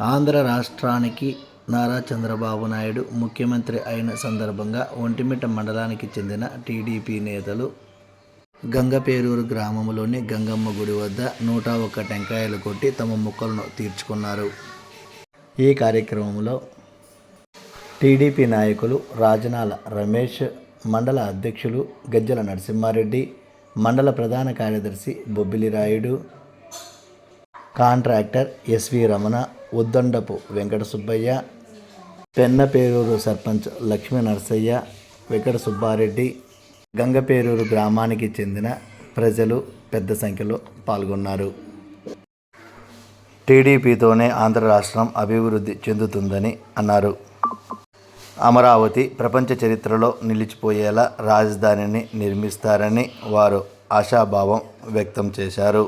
ఆంధ్ర రాష్ట్రానికి నారా చంద్రబాబు నాయుడు ముఖ్యమంత్రి అయిన సందర్భంగా ఒంటిమిట్ట మండలానికి చెందిన టీడీపీ నేతలు గంగపేరూరు గ్రామంలోని గంగమ్మ గుడి వద్ద నూట ఒక్క టెంకాయలు కొట్టి తమ మొక్కలను తీర్చుకున్నారు. ఈ కార్యక్రమంలో టీడీపీ నాయకులు రాజనాల రమేష్ మండల అధ్యక్షులు గజ్జల నరసింహారెడ్డి మండల ప్రధాన కార్యదర్శి బొబ్బిలి రాయుడు కాంట్రాక్టర్ ఎస్వి రమణ ఉద్దండపు వెంకట సుబ్బయ్య పెన్నపేరూరు సర్పంచ్ లక్ష్మీ నరసయ్య వెంకట సుబ్బారెడ్డి గంగపేరూరు గ్రామానికి చెందిన ప్రజలు పెద్ద సంఖ్యలో పాల్గొన్నారు. టీడీపీతోనే ఆంధ్ర రాష్ట్రం అభివృద్ధి చెందుతుందని అన్నారు. అమరావతి ప్రపంచ చరిత్రలో నిలిచిపోయేలా రాజధానిని నిర్మిస్తారని వారు ఆశాభావం వ్యక్తం చేశారు.